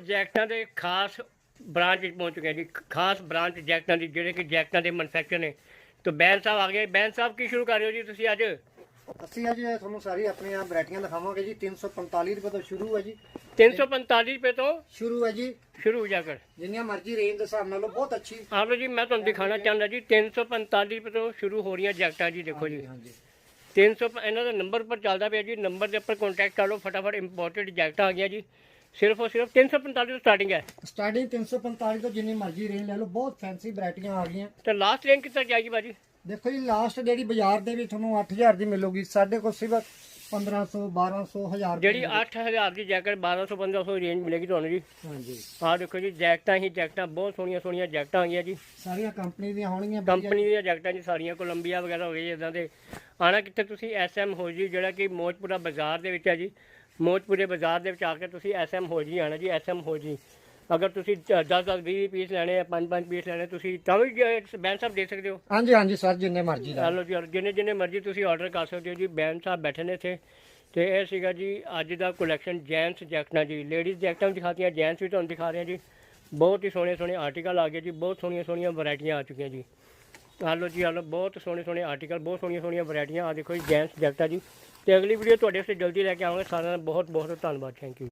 ਜੈਕਟਾਂ ਦੇ ਖਾਸ ਬ੍ਰਾਂਚ ਵਿੱਚ ਪਹੁੰਚ ਚੁੱਕੇ ਜੀ। ਖਾਸ ਬ੍ਰਾਂਚ ਜੈਕਟਾਂ ਦੀ ਜਿਹੜੇ ਕਿ ਜੈਕਟਾਂ ਦੇ ਮੈਨੂਫੈਕਚਰ ਨੇ। ਤਾਂ ਬੈਨ ਸਾਹਿਬ ਆ ਗਏ। ਬੈਨ ਸਾਹਿਬ ਕੀ ਸ਼ੁਰੂ ਕਰ ਰਹੇ ਹੋ ਜੀ ਤੁਸੀਂ ਅੱਜ? ਅਸੀਂ ਅੱਜ ਤੁਹਾਨੂੰ ਸਾਰੀ ਆਪਣੀਆਂ ਵੈਰਾਈਟੀਆਂ ਦਿਖਾਵਾਂਗੇ ਜੀ। 345 ਰੁਪਏ ਤੋਂ ਸ਼ੁਰੂ ਹੈ ਜੀ। 345 ਰੁਪਏ ਤੋਂ ਸ਼ੁਰੂ ਹੈ ਜੀ। ਸ਼ੁਰੂ ਹੋ ਜਾ ਕਰ ਜਿੰਨੀਆਂ ਮਰਜ਼ੀ ਰੇਂਜ ਦੇ ਹਿਸਾਬ ਨਾਲ ਬਹੁਤ ਅੱਛੀ। ਆਪ ਲਓ ਜੀ ਮੈਂ ਤੁਹਾਨੂੰ ਦਿਖਾਣਾ ਚਾਹੁੰਦਾ ਜੀ। 345 ਰੁਪਏ ਤੋਂ ਸ਼ੁਰੂ ਹੋ ਰਹੀਆਂ ਜੈਕਟਾਂ ਜੀ ਦੇਖੋ ਜੀ। ਹਾਂਜੀ 300 ਪ- ਇਹਨਾਂ ਦਾ ਨੰਬਰ ਪਰ ਚੱਲਦਾ ਪਿਆ ਜੀ। ਨੰਬਰ ਦੇ ਉੱਪਰ ਕੰਟੈਕਟ ਕਰ ਲਓ। ਫਟਾਫਟ ਇੰਪੋਰਟਡ ਜੈਕਟਾਂ ਆ ਗਈਆਂ ਜੀ। ਸਿਰਫ ਔਰ ਸਿਰਫ 345 ਤੋਂ ਸਟਾਰਟਿੰਗ ਹੈ। ਸਟਾਰਟਿੰਗ 345 ਤੋਂ ਜਿੰਨੀ ਮਰਜ਼ੀ ਰੇਂਜ ਲੈ ਲਓ ਬਹੁਤ ਫੈਂਸੀ ਵੈਰਾਈਟੀਆਂ ਆ ਗਈਆਂ। ਤੇ ਲਾਸਟ ਰੇਂਜ ਕਿੱਥੇ ਜਾਏਗੀ ਬਾਜੀ ਦੇਖੋ ਜੀ ਲਾਸਟ ਜਿਹੜੀ ਬਾਜ਼ਾਰ ਦੇ ਵਿੱਚ ਤੁਹਾਨੂੰ 8000 ਦੀ ਮਿਲੂਗੀ ਸਾਡੇ ਕੋਲ ਸਿਰਫ 1500 1200 1000 ਜਿਹੜੀ 8000 ਦੀ ਜੈਕਟ 1200 1500 ਰੇਂਜ ਮਿਲੇਗੀ ਤੁਹਾਨੂੰ ਜੀ। ਹਾਂਜੀ। ਆਹ ਦੇਖੋ ਜੀ ਜੈਕਟਾਂ ਹੀ ਜੈਕਟਾਂ ਬਹੁਤ ਸੋਹਣੀਆਂ ਸੋਹਣੀਆਂ ਜੈਕਟਾਂ ਆਈਆਂ ਜੀ। ਸਾਰੀਆਂ ਕੰਪਨੀ ਦੀਆਂ ਹੋਣਗੀਆਂ। ਕੰਪਨੀ ਦੀਆਂ ਜੈਕਟਾਂ ਜੀ ਸਾਰੀਆਂ ਕੋਲੰਬੀਆ ਵਗੈਰਾ ਹੋ ਗਈ ਇਦਾਂ ਦੇ। ਆਣਾ ਕਿੱਥੇ ਤੁਸੀਂ ਐਸਐਮ ਹੋ ਜੀ ਜਿਹੜਾ ਕਿ ਮੋਜਪੁਰਾ ਬਾਜ਼ਾਰ ਦੇ ਵਿੱਚ ਹੈ ਜੀ। ਮੋਜਪੁਰੇ ਬਾਜ਼ਾਰ ਦੇ ਵਿੱਚ ਆ ਕੇ ਤੁਸੀਂ ਐਸਐਮ ਹੋ ਜੀ ਆਣਾ ਜੀ ਐਸਐਮ ਹੋ ਜੀ ਅਗਰ ਤੁਸੀਂ 10 10 20 ਪੀਸ ਲੈਣੇ ਆ 5 5 ਪੀਸ ਲੈਣੇ ਤੁਸੀਂ ਤਾਂ ਵੀ ਬੈਨ ਸਾਹਿਬ ਦੇ ਸਕਦੇ ਹੋ? ਹਾਂਜੀ ਹਾਂਜੀ ਸਰ ਜਿੰਨੇ ਮਰਜ਼ੀ ਦਾ। ਚਲੋ ਜੀ ਜਿੰਨੇ ਜਿੰਨੇ ਮਰਜ਼ੀ ਤੁਸੀਂ ਆਰਡਰ ਕਰ ਸਕਦੇ ਹੋ ਜੀ ਬੈਨ ਸਾਹਿਬ ਬੈਠੇ ਨੇ ਇੱਥੇ। ਤੇ ਇਹ ਸੀਗਾ ਜੀ ਅੱਜ ਦਾ ਕਲੈਕਸ਼ਨ ਜੈਂਟਸ ਜੈਕਟਾਂ ਜੀ। ਲੇਡੀਜ਼ ਜੈਕਟਾਂ ਵੀ ਦਿਖਾਤੀਆਂ ਜੈਂਟਸ ਵੀ ਤੁਹਾਨੂੰ ਦਿਖਾ ਰਹੇ ਹਾਂ ਜੀ। ਬਹੁਤ ਹੀ ਸੋਹਣੇ ਸੋਹਣੇ ਆਰਟੀਕਲ ਆ ਗਏ ਜੀ ਬਹੁਤ ਸੋਹਣੀਆਂ ਸੋਹਣੀਆਂ ਵੈਰਾਈਟੀਆਂ ਆ ਚੁੱਕੀਆਂ ਜੀ। ਆ ਲਓ ਜੀ ਆ ਲਓ ਬਹੁਤ ਸੋਹਣੇ ਸੋਹਣੇ ਆਰਟੀਕਲ ਬਹੁਤ ਸੋਹਣੀਆਂ ਸੋਹਣੀਆਂ ਵੈਰਾਈਟੀਆਂ ਆ। ਦੇਖੋ ਜੀ ਜੈਂਟਸ ਜੈਕਟਾਂ ਜੀ। ਤੇ ਅਗਲੀ ਵੀਡੀਓ ਤੁਹਾਡੇ ਵਾਸਤੇ ਜਲਦੀ ਲੈ ਕੇ ਆਵਾਂਗੇ। ਸਾਰਿਆਂ ਦਾ ਬਹੁਤ ਬਹੁਤ ਧੰਨਵਾਦ। Thank you